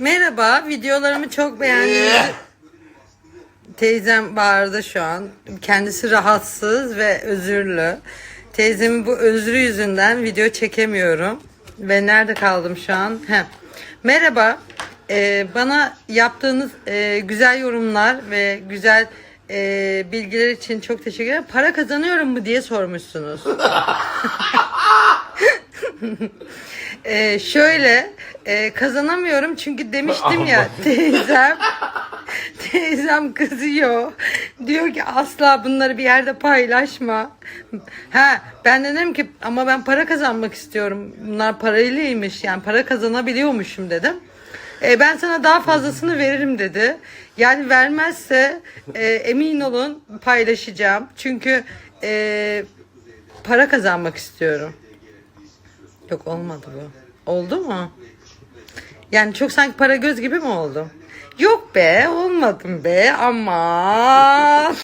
Merhaba, videolarımı çok beğendiğinizi... Teyzem bağırdı şu an. Kendisi rahatsız ve özürlü. Teyzemin bu özrü yüzünden video çekemiyorum. Ve nerede kaldım şu an? Heh. Merhaba. Ee, bana yaptığınız e, güzel yorumlar ve güzel e, bilgiler için çok teşekkür ederim. Para kazanıyorum mu diye sormuşsunuz. Ee, şöyle e, kazanamıyorum çünkü demiştim ya teyzem teyzem kızıyor. Diyor ki asla bunları bir yerde paylaşma. Ha ben de dedim ki ama ben para kazanmak istiyorum. Bunlar paralıymış yani para kazanabiliyormuşum dedim. E, ben sana daha fazlasını veririm dedi. Yani vermezse e, emin olun paylaşacağım. Çünkü e, para kazanmak istiyorum. Yok olmadı bu. Oldu mu? Yani çok sanki para göz gibi mi oldu? Yok be olmadım be ama.